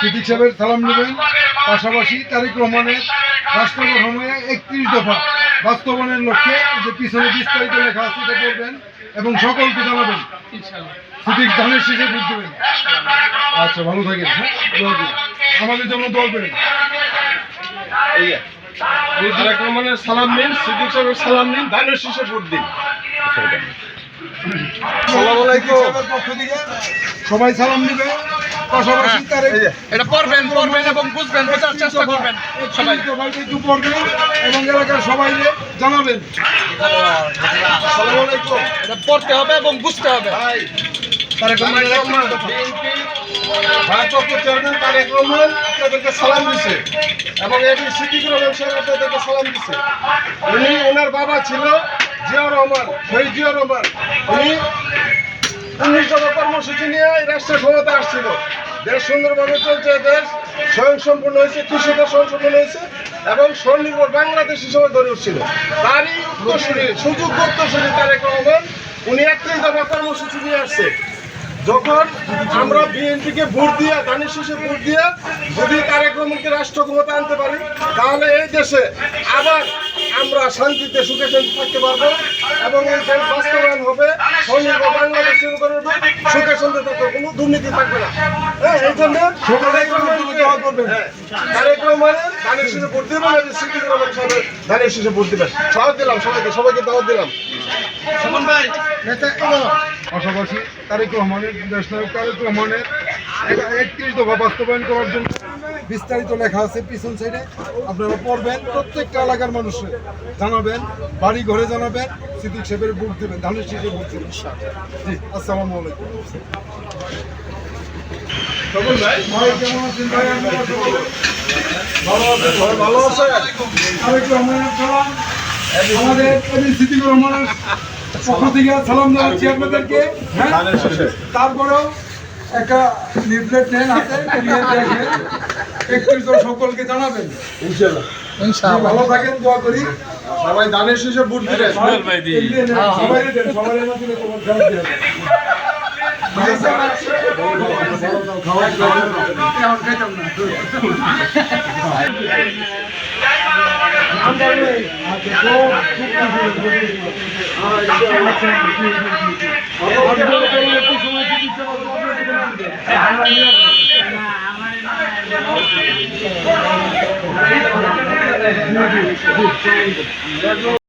সিদ্দিক সাহেবের সালাম নেবেন। পাশাপাশি তারেক রহমানের রাষ্ট্র গঠনে একত্রিশ দফা বাস্তবায়নের লক্ষ্যে যে পিছনে বিস্তারিত লেখা আছে সেটা পড়বেন এবং সকলকে জানাবেন। সিদ্দিক ধানের শেষে ভোট দেবেন। আচ্ছা ভালো থাকেন হ্যাঁ? আমাদের জন্য দোয়া করেন। সালাম নিন, সিদ্দিক সাহেবের সালাম নিন, ধানের শেষে ভোট দিন। সবাই সালাম দিবে। এটা পড়বেন পড়বেন এবং বুঝবেন বোঝার চেষ্টা করবেন সবাই। একটু পড়বেন এবং এলাকার সবাই জানাবেন। এটা পড়তে হবে এবং বুঝতে হবে। তারেক রহমানের একত্রিশ দফা। ভারপ্রাপ্ত চেয়ারম্যান তারেক রহমান আপনাদেরকে সালাম দিছে এবং এটি সাহেব আপনাদেরকে সালাম দিছে। উনি ওনার বাবা ছিল উনি উনিশ কর্মসূচি নিয়ে এই রাষ্ট্রের সুন্দরভাবে চলছে, দেশ হয়েছে স্বয়ংসম্পূর্ণ হয়েছে এবং স্বনির্ভর উনি কর্মসূচি নিয়ে আসছে। যখন আমরা বিএনপিকে ভোট দিয়ে, ধানের শীষে ভোট দিয়ে যদি তারেক রহমানকে রাষ্ট্র ক্ষমতা আনতে পারি, তাহলে এই দেশে আবার আমরা শান্তিতে সুখে শান্তি থাকতে পারব এবং এই দেশ বাস্তবায়ন হবে। স্বনির্ভর বাংলাদেশ শুরু করে দেবে, সুখে শান্তি থাকবে কোনো দুর্নীতি থাকবে না। হ্যাঁ এই জন্য তারেক হ্যাঁ, তারেক রহমানের ধানের শীষে ভোট দেবেন এবং সিদ্দিক রহমান সাহেবের ধানের শীষে ভোট দেবেন দাওয়াত দিলাম সবাইকে সবাইকে দাওয়াত দিলাম। পাশাপাশি তারেক রহমানের দেশনায়ক তারেক রহমানের এক- একত্রিশ দফা বাস্তবায়ন করার জন্য বিস্তারিত লেখা আছে পিছন সাইডে। আপনারা পড়বেন, প্রত্যেকটা এলাকার মানুষের জানাবেন, বাড়ি ঘরে জানাবেন, সিদ্দিক সাহেবের বুক দেবেন, ধানের শীষে বুক দেবেন। জি, আসসালামু আলাইকুম। ভালো ভালো হ্যাঁ? তারপরেও একটা লিফলেট নেন হাতে জন সকলকে জানাবেন। ইনশাআল্লাহ। ভালো থাকেন দোয়া করি। সবাই ধানের শীষে ভোট দিবেন। এগিয়ে নেন, সবাই দেন সবাই না দিলে তোমার দিয়ে। ঠিক আছে? খাওয়া দাওয়া এখন খাইতাম না। আচ্ছা, তো খুব খুশি হয়েছি। আপনারা কেমন একটু সময় চিকিৎসা করতে আপনারা কি করবেন?